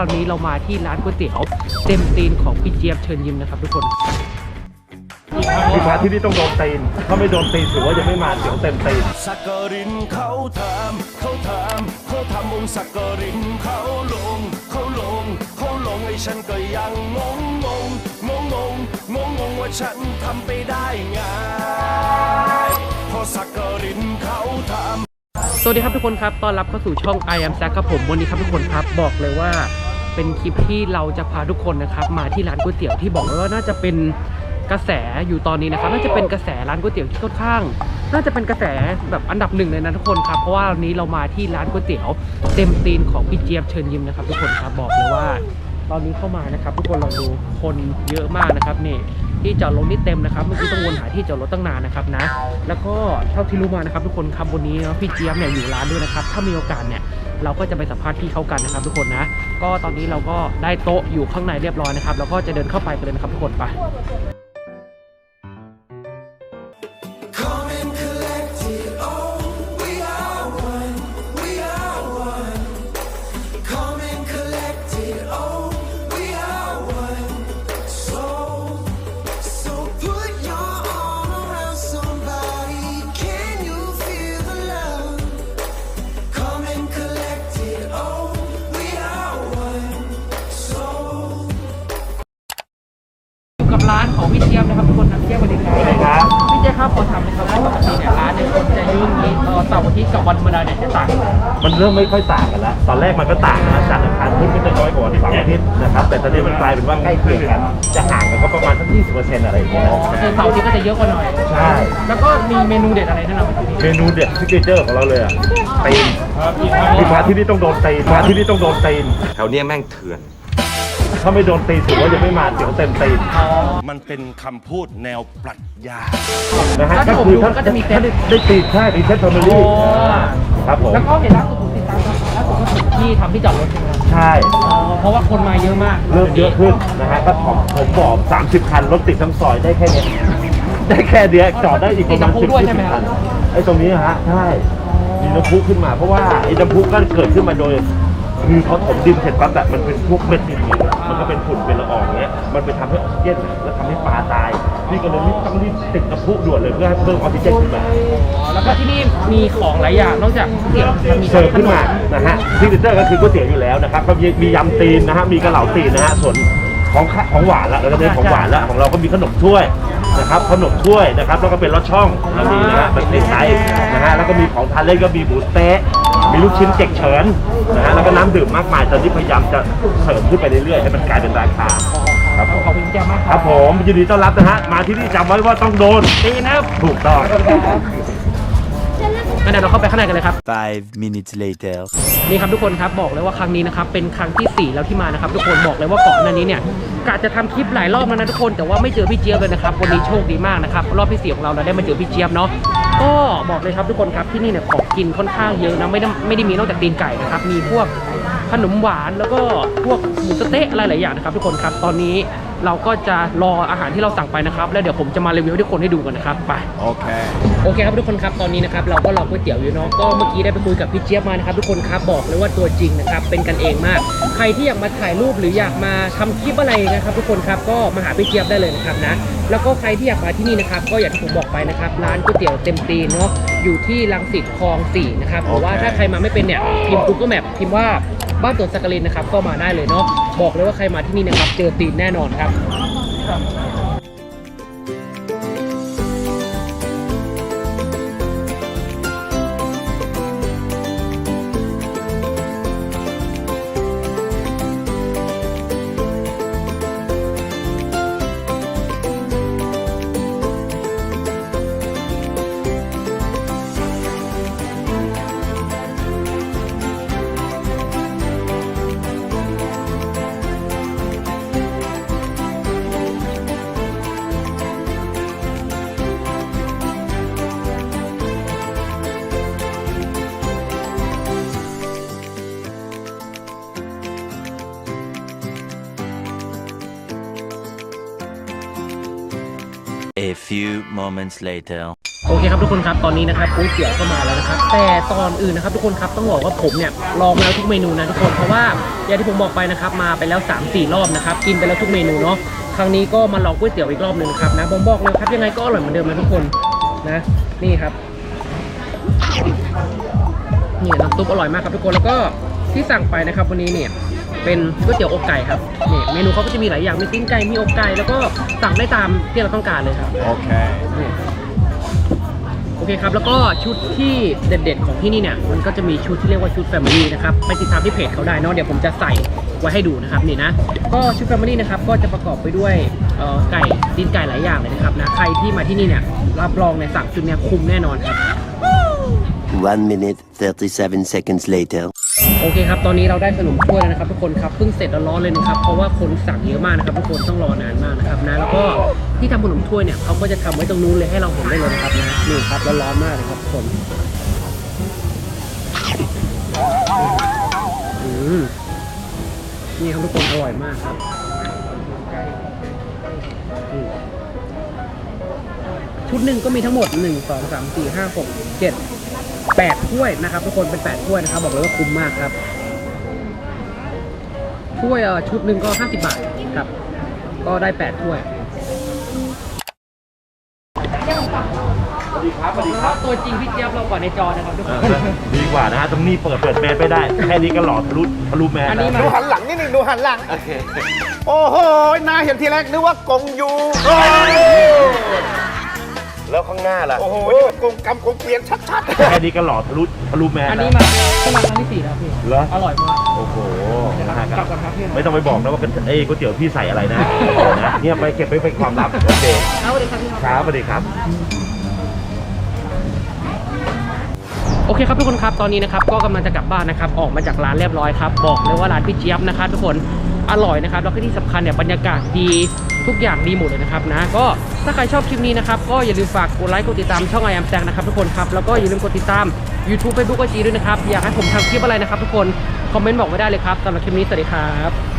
ตอนนี้เรามาที่ร้านก๋วยเตี๋ยวเต็มตีนของพี่เจี๊ยบเชิญยิ้มนะครับทุกคนที่มาที่นี่ต้องโดนตีน ถ้าไม่โดนตีนถือว่ายังไม่มาเดี๋ยวเต็มตีนสักกรินเขาทำเขาทำเขาทำองค์สักกรินเขาลงเขาลงเขาลงไอ้ฉันก็ยังงงงงงงงงงงงว่าฉันทำไปได้ไงเพราะสักกรินเขาทำสวัสดีครับทุกคนครับ ต้อนรับเข้าสู่ช่อง I am Zack ครับผม วันนี้ครับทุกคนครับ บอกเลยว่า เป็นคลิปที่เราจะพาทุกคนนะครับมาที่ร้านก๋วยเตี๋ยวที่บอกเลยว่าน่าจะเป็นกระแสอยู่ตอนนี้นะครับน่าจะเป็นกระแสร้านก๋วยเตี๋ยวที่ค่อนข้าง น่าจะเป็นกระแสแบบอันดับหนึ่งเลยนะทุกคนครับเพราะว่าวันนี้เรามาที่ร้านก๋วยเตี๋ยวเต็มตีนของพี่เจี๊ยบเชิญยิ้มนะครับ ทุกคนครับบอกเลยว่า ตอนนี้เข้ามานะครับ ทุกคนลองดูคนเยอะมากนะครับนี่ ที่จอดรถนี่เต็มนะครับเมื่อกี้ต้องวนหาที่จอดรถตั้งนานนะครับนะ แล้วก็เท่าที่รู้มานะครับ ทุกคนครับวันนี้เนาะพี่เจี๊ยบเนี่ยอยู่ร้านด้วยนะครับ ถ้ามีโอกาสเนี่ยเราก็จะไปสัมภาษณ์พี่เขากันนะครับ ทุกคนนะ ก็ตอนนี้เราก็ได้โต๊ะอยู่ข้างในเรียบร้อยนะครับ แล้วก็จะเดินเข้าไปกันเลยนะครับทุกคนไป เสาร์อาทิตย์กับวันธรรมดาเนี่ยจะต่างกันไหมมันเริ่มไม่ค่อยต่างกันแล้ว ตอนแรกมันก็ต่างนะจันทร์อังคารพุธก็จะน้อยกว่าวันเสาร์อาทิตย์นะครับ แต่ตอนนี้มันกลายเป็นว่าใกล้เคียงกัน จะห่างกันก็ประมาณสัก20%อะไรอย่างเงี้ยคือเสาร์อาทิตย์ก็จะเยอะกว่าหน่อย ใช่ แล้วก็มีเมนูเด็ดอะไรแนะนำไหมที่นี่เมนูเด็ดซิกเนเจอร์ของเราเลยอะตีนที่มาที่นี่ต้องโดนตีนมาที่นี่ต้องโดนตีนแถวเนี้ยแม่งเถื่อน ถ้าไม่โดนตีนถือว่ายังไม่มาเดี๋ยวเต็มตีนมันเป็นคำพูดแนวปรัชญา นะฮะแล้วที่ผมดูก็จะมีเซตได้ได้ตีนใช่ตีนเซตแฟมิลี่ครับผมแล้วก็เห็นล่าสุดผมติดตามล่าสุดก็สุดที่ทำที่จอดรถใช่ไหมครับใช่ อ๋อเพราะว่าคนมาเยอะมากเริ่มเยอะขึ้นนะฮะก็ผมผมบอก 30 คันรถติดทั้งซอยได้แค่เนี้ยได้แค่เนี้ยจอดได้อีกประมาณติดน้ำพุสิบด้วยยี่ใช่ไหมสิบครัคับนไอ้ตรงนี้ฮะใช่มีน้ำพุขึ้นมาเพราะว่าไอ้น้ำพุก็เกิดขึ้นมาโดย คือเขาถมดินเสร็จปั๊บแบบมันเป็นพวกเม็ดดินเนี่ย มันก็เป็นฝุ่นเป็นละอองเงี้ย มันไปทำให้ออกซิเจนแล้วทำให้ปลาตาย พี่ก็เลยรีบต้องรีบติดน้ำพุด่วนเลยเพื่อให้เพิ่มออกซิเจนขึ้นมา อ๋อแล้วก็ที่นี่มีของหลายอย่างนอกจากก๋วยเตี๋ยวมันมีเสิร์ฟขึ้นมา นะฮะซิกเนเจอร์ก็คือก๋วยเตี๋ยวอยู่แล้วนะครับก็มีมียำตีนนะฮะ มีกระเหลาตีนนะฮะ ส่วนของข้าของหวานละเราก็เป็นของหวานละของเราก็มีขนมถ้วย นะครับขนมถ้วยนะครับแล้วก็เป็นรสช่องเรามีนะฮะแบบในไซส์นะฮะแล้วก็มีของทานเล่นก็มีหมูสะเต๊ะมีลูกชิ้นเจ็กเฉินนะฮะแล้วก็น้ำดื่มมากมายตอนนี้พยายามจะเสริมขึ้นไปเรื่อยๆให้มันกลายเป็นราคาครับผมขอบคุณพี่แจ๊คมากครับผมยินดีต้อนรับนะฮะมาที่นี่จำไว้ว่าต้องโดนดีนะครับถูกต้อง งั้นเดี๋ยวเราเข้าไปข้างในกันเลยครับ Five minutes later นี่ครับทุกคนครับบอกเลยว่าครั้งนี้นะครับเป็นครั้งที่ 4 แล้วที่มานะครับ ทุกคนบอกเลยว่าก่อนหน้านี้เนี่ยกะจะทำคลิปหลายรอบแล้วนะทุกคนแต่ว่าไม่เจอพี่เจี๊ยบเลยนะครับวันนี้โชคดีมากนะครับรอบที่สี่ของเราเราได้มาเจอพี่เจี๊ยบเนาะก็บอกเลยครับทุกคนครับที่นี่เนี่ยของกินค่อนข้างเยอะนะไม่ได้ไม่ได้มีนอกจากตีนไก่นะครับมีพวกขนมหวานแล้วก็พวกหมูสะเต๊ะอะไรหลายอย่างนะครับทุกคนครับตอนนี้ เราก็จะรออาหารที่เราสั่งไปนะครับแล้วเดี๋ยวผมจะมารีวิวให้ทุกคนให้ดูกันนะครับไปโอเค โอเคครับทุกคนครับตอนนี้นะครับเราก็รอก๋วยเตี๋ยวอยู่เนาะก็เมื่อกี้ได้ไปคุยกับพี่เจี๊ยบมานะครับทุกคนครับบอกเลยว่าตัวจริงนะครับเป็นกันเองมาก ใครที่อยากมาถ่ายรูปหรืออยากมาทำคลิปอะไรนะครับ ทุกคนครับก็มาหาพี่เจี๊ยบได้เลยนะครับนะแล้วก็ใครที่อยากมาที่นี่นะครับก็อย่างที่ผมบอกไปนะครับร้านก๋วยเตี๋ยวเต็มตีนเนาะอยู่ที่รังสิตคลองสี่นะครับหรือว่าถ้าใครมาไม่เป็นเนี่ยพิมพ์ Google Map พิมพ์ว่า บ้านสวนสักกลินนะครับก็มาได้เลยเนาะบอกเลยว่าใครมาที่นี่นะครับเจอตีนแน่นอนครับ A few moments later. โอเคครับทุกคนครับตอนนี้นะครับก๋วยเตี๋ยวก็มาแล้วนะครับ แต่ตอนอื่นนะครับ ทุกคนครับต้องบอกว่าผมเนี่ยลองแล้วทุกเมนูนะทุกคนเพราะว่าอย่างที่ผมบอกไปนะครับมาไปแล้ว 3-4 รอบนะครับกินไปแล้วทุกเมนูเนาะครั้งนี้ก็มาลองก๋วยเตี๋ยวอีกรอบหนึ่งครับนะผมบอกเลยครับยังไงก็อร่อยเหมือนเดิมนะทุกคนนะนี่ครับนี่น้ำซุปอร่อยมากครับทุกคนแล้วก็ที่สั่งไปนะครับวันนี้เนี่ย เป็นก๋วยเตี๋ยวอกไก่ครับนี่เมนูเขาก็จะมีหลายอย่างมีตีนไก่มีอกไก่แล้วก็สั่งได้ตามที่เราต้องการเลยครับ โอเคโอเคครับ แล้วก็ชุดที่เด็ดๆ ของที่นี่เนี่ย มันก็จะมีชุดที่เรียกว่าชุด Family นะครับ ไปติดตามที่เพจเขาได้เนาะเดี๋ยวผมจะใส่ไว้ให้ดูนะครับนี่นะ ก็ชุด Family นะครับ ก็จะประกอบไปด้วยเอ่อไก่ตีนไก่หลายอย่างเลยนะครับนะใครที่มาที่นี่เนี่ยรับรองในยสั่งชุดเนี้ยคุ้มแน่นอนครับ One minute, 37 seconds later. โอเคครับ ตอนนี้เราได้ขนมถ้วยแล้วนะครับทุกคนครับ เพิ่งเสร็จร้อนเลยนะครับ เพราะว่าคนสั่งเยอะมากนะครับทุกคนต้องรอนานมากนะครับนะ แล้วก็ที่ทำขนมถ้วยเนี่ยเขาก็จะทำไว้ตรงนู้นเลยให้เราเห็นได้เลยนะครับนะ นี่ครับร้อนๆมากเลยครับทุกคน อืมนี่ครับทุกคนอร่อยมากครับอืมชุดหนึ่งก็มีทั้งหมด1 2 3 4 5 6 7 8ถ้วยนะครับทุกคนเป็น8ถ้วยนะครับ บอกเลยว่าคุ้มมากครับถ้วยเอ่อชุดหนึ่งก็ 50 บาทครับ ก็ได้ 8 ถ้วยสวัสดีครับสวัสดีครับตัวจริงพี่เจี๊ยบเราก่อนในจอนะครับทุกคเอนอดีกว่านะฮะตรงนี้เปิดเปิดแมสไม่ได้ แค่นี้ก็หลอดทะลุทะลุแมสอันแล้นี้วมาดูหันหลังนิดนึงดูหันหลัง โอ้โหนาเห็นทีแรกนึกว่ากงยูโอ้ แล้วข้างหน้าล่ะโหกงกำกงเกลียนชัดแค่นี้ก็หลอดทะลุทะลุแมสอันแล้นี้วมาขึ้นมาครั้งที่สี่แล้วพี่ เหรอ อร่อยมากโอ้โหนะฮะกลับก่อนครับพี่ไม่ต้องไปบอกนะว่าเป็นเอ้ยก๋วยเตี๋ยวพี่ใส่อะไรนะนะเนี่ยไปเก็บไว้เป็นความลับ โอเค เอาเลยครับพี่ครับสวัสดีครับ โอเคครับทุกคนครับตอนนี้นะครับก็กำลังจะกลับบ้านนะครับออกมาจากร้านเรียบร้อยครับบอกเลยว่าร้านพี่เจี๊ยบนะครับทุกคน อร่อยนะครับแล้วก็ที่สำคัญเนี่ยบรรยากาศดีทุกอย่างดีหมดเลยนะครับนะก็ถ้าใครชอบคลิปนี้นะครับก็อย่าลืมฝากกดไลค์กดติดตามช่องไอแอมแซงนะครับทุกคนครับแล้วก็อย่าลืมกดติดตาม YouTube Facebook ไอจีด้วยนะครับอยากให้ผมทำคลิปอะไรนะครับทุกคนคอมเมนต์บอกไว้ได้เลยครับสำหรับคลิปนี้สวัสดีครับ